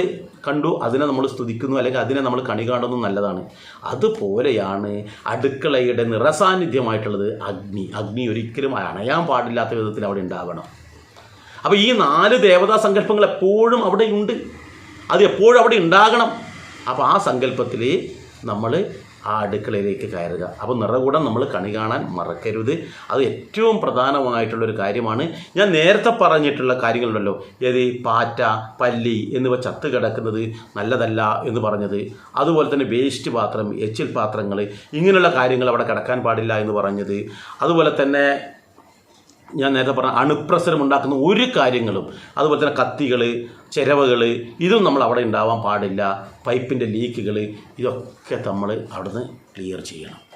കണ്ടു അതിനെ നമ്മൾ സ്തുതിക്കുന്നു അല്ലെങ്കിൽ അതിനെ നമ്മൾ കണി കാണുന്നു നല്ലതാണ്. അതുപോലെയാണ് അടുക്കളയുടെ നിറസാന്നിധ്യമായിട്ടുള്ളത് അഗ്നി. അഗ്നി ഒരിക്കലും അണയാൻ പാടില്ലാത്ത വിധത്തിൽ അവിടെ ഉണ്ടാകണം അപ്പോൾ ഈ നാല് ദേവതാ സങ്കല്പങ്ങൾ എപ്പോഴും അവിടെ ഉണ്ട്. അത് എപ്പോഴും അവിടെ ഉണ്ടാകണം. അപ്പോൾ ആ സങ്കല്പത്തിൽ നമ്മൾ ആ അടുക്കളയിലേക്ക് കയറുക. അപ്പോൾ നിറകൂടം നമ്മൾ കണി കാണാൻ മറക്കരുത്. അത് ഏറ്റവും പ്രധാനമായിട്ടുള്ളൊരു കാര്യമാണ്. ഞാൻ നേരത്തെ പറഞ്ഞിട്ടുള്ള കാര്യങ്ങളുണ്ടല്ലോ. ഏത്? പാറ്റ പല്ലി എന്നിവ ചത്ത് കിടക്കുന്നത് നല്ലതല്ല എന്ന് പറഞ്ഞത്. അതുപോലെ തന്നെ വേസ്റ്റ് പാത്രം എച്ചിൽ പാത്രങ്ങൾ ഇങ്ങനെയുള്ള കാര്യങ്ങൾ അവിടെ കിടക്കാൻ പാടില്ല എന്ന് പറഞ്ഞത്. അതുപോലെ തന്നെ ഞാൻ നേരത്തെ പറഞ്ഞ അണുപ്രസരം ഉണ്ടാക്കുന്ന ഒരു കാര്യങ്ങളും അതുപോലെ തന്നെ കത്തികൾ ചിരവകൾ ഇതും നമ്മൾ അവിടെ ഉണ്ടാവാൻ പാടില്ല. പൈപ്പിന്റെ ലീക്കുകൾ ഇതൊക്കെ നമ്മൾ അവിടുന്ന് ക്ലിയർ ചെയ്യണം.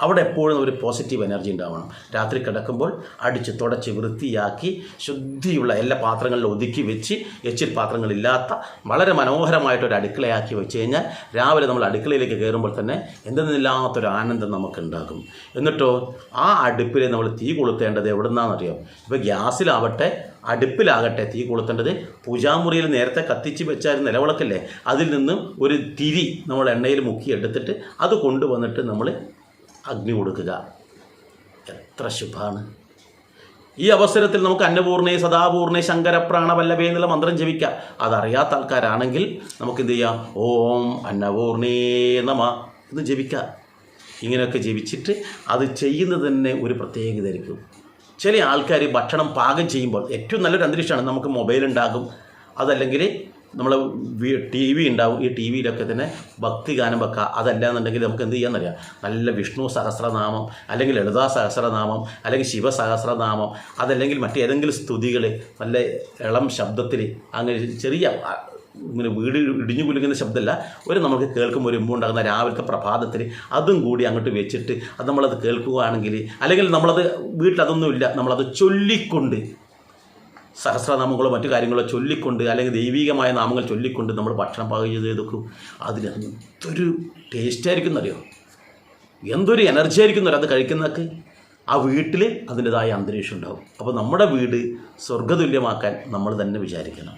അവിടെ എപ്പോഴും ഒരു പോസിറ്റീവ് എനർജി ഉണ്ടാവണം. രാത്രി കിടക്കുമ്പോൾ അടിച്ച് തുടച്ച് വൃത്തിയാക്കി ശുദ്ധിയുള്ള എല്ലാ പാത്രങ്ങളിലും ഒതുക്കി വെച്ച് എച്ചിൽ പാത്രങ്ങളില്ലാത്ത വളരെ മനോഹരമായിട്ടൊരു അടുക്കളയാക്കി വെച്ച് കഴിഞ്ഞാൽ രാവിലെ നമ്മൾ അടുക്കളയിലേക്ക് കയറുമ്പോൾ തന്നെ എന്തെന്നില്ലാത്തൊരു ആനന്ദം നമുക്കുണ്ടാകും. എന്നിട്ടോ ആ അടുപ്പിൽ നമ്മൾ തീ കൊളുത്തേണ്ടത് എവിടുന്നാണെന്നറിയാം? ഇപ്പോൾ ഗ്യാസിലാവട്ടെ അടുപ്പിലാകട്ടെ തീ കൊളുത്തേണ്ടത് പൂജാമുറിയിൽ നേരത്തെ കത്തിച്ച് വെച്ചാൽ നിലവിളക്കല്ലേ? അതിൽ നിന്ന് ഒരു തിരി നമ്മൾ എണ്ണയിൽ മുക്കി എടുത്തിട്ട് അത് കൊണ്ടുവന്നിട്ട് നമ്മൾ അഗ്നി കൊടുക്കുക. എത്ര ശുഭാണ്. ഈ അവസരത്തിൽ നമുക്ക് അന്നപൂർണേ സദാപൂർണേ ശങ്കരപ്രാണവല്ലഭേ എന്നുള്ള മന്ത്രം ജപിക്കാം. അതറിയാത്ത ആൾക്കാരാണെങ്കിൽ നമുക്ക് എന്ത് ചെയ്യാം? ഓം അന്നപൂർണേ നമ എന്ന് ജപിക്കുക ഇങ്ങനെയൊക്കെ ജപിച്ചിട്ട് അത് ചെയ്യുന്നത് തന്നെ ഒരു പ്രത്യേകതയായിരിക്കും. ചില ആൾക്കാർ ഭക്ഷണം പാകം ചെയ്യുമ്പോൾ ഏറ്റവും നല്ലൊരു അന്തരീക്ഷമാണ് നമുക്ക് മൊബൈൽ ഉണ്ടാകും. അതല്ലെങ്കിൽ നമ്മൾ ടി വി ഉണ്ടാവും. ഈ ടി വിയിലൊക്കെ തന്നെ ഭക്തി ഗാനം വെക്കുക അതല്ല എന്നുണ്ടെങ്കിൽ നമുക്ക് എന്ത് ചെയ്യാമെന്നറിയാം നല്ല വിഷ്ണു സഹസ്രനാമം അല്ലെങ്കിൽ ലളിതാ സഹസ്രനാമം അല്ലെങ്കിൽ ശിവസഹസ്രനാമം അതല്ലെങ്കിൽ മറ്റേതെങ്കിലും സ്തുതികൾ നല്ല ഇളം ശബ്ദത്തിൽ അങ്ങനെ ചെറിയ ഇങ്ങനെ വീട് ഇടിഞ്ഞു കുലുങ്ങുന്ന ശബ്ദമല്ല. ഒരു നമുക്ക് കേൾക്കുമ്പോൾ ഒരു ഉണ്ടാകുന്ന രാവിലത്തെ പ്രഭാതത്തിൽ അതും കൂടി അങ്ങോട്ട് വെച്ചിട്ട് അത് നമ്മളത് കേൾക്കുകയാണെങ്കിൽ അല്ലെങ്കിൽ നമ്മളത് വീട്ടിൽ അതൊന്നുമില്ല നമ്മളത് ചൊല്ലിക്കൊണ്ട് സഹസ്രനാമങ്ങളോ മറ്റു കാര്യങ്ങളോ ചൊല്ലിക്കൊണ്ട് അല്ലെങ്കിൽ ദൈവികമായ നാമങ്ങൾ ചൊല്ലിക്കൊണ്ട് നമ്മൾ ഭക്ഷണം പാകം ചെയ്ത് എടുക്കും അതിന് എന്തൊരു ടേസ്റ്റായിരിക്കും എന്നറിയോ എന്തൊരു എനർജി ആയിരിക്കും അത് കഴിക്കുന്നതൊക്കെ? ആ വീട്ടിൽ അതിന്റെതായ അന്തരീക്ഷം ഉണ്ടാകും അപ്പോൾ നമ്മുടെ വീട് സ്വർഗതുല്യമാക്കാൻ നമ്മൾ തന്നെ വിചാരിക്കണം.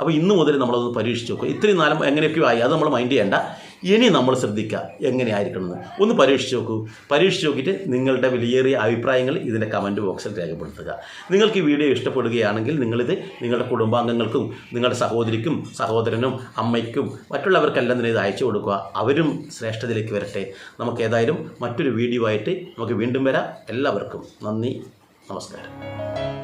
അപ്പോൾ ഇന്ന് മുതൽ നമ്മളതൊന്ന് പരീക്ഷിച്ച് നോക്കുക. ഇത്രയും നാലം എങ്ങനെയൊക്കെയോ ആയി. അത് നമ്മൾ മൈൻഡ് ചെയ്യേണ്ട. ഇനി നമ്മൾ ശ്രദ്ധിക്കുക എങ്ങനെയായിരിക്കണം എന്ന്. ഒന്ന് പരീക്ഷിച്ച് നോക്കൂ. പരീക്ഷിച്ച് നോക്കിയിട്ട് നിങ്ങളുടെ വിലയേറിയ അഭിപ്രായങ്ങൾ ഇതിന്റെ കമന്റ് ബോക്സിൽ രേഖപ്പെടുത്തുക. നിങ്ങൾക്ക് ഈ വീഡിയോ ഇഷ്ടപ്പെടുകയാണെങ്കിൽ നിങ്ങളിത് നിങ്ങളുടെ കുടുംബാംഗങ്ങൾക്കും നിങ്ങളുടെ സഹോദരിക്കും സഹോദരനും അമ്മയ്ക്കും മറ്റുള്ളവർക്കെല്ലാം തന്നെ ഇത് അയച്ചു കൊടുക്കുക. അവരും ശ്രേഷ്ഠതയിലേക്ക് വരട്ടെ. നമുക്ക് ഏതായാലും മറ്റൊരു വീഡിയോ ആയിട്ട് നമുക്ക് വീണ്ടും വരാം. എല്ലാവർക്കും നന്ദി നമസ്കാരം.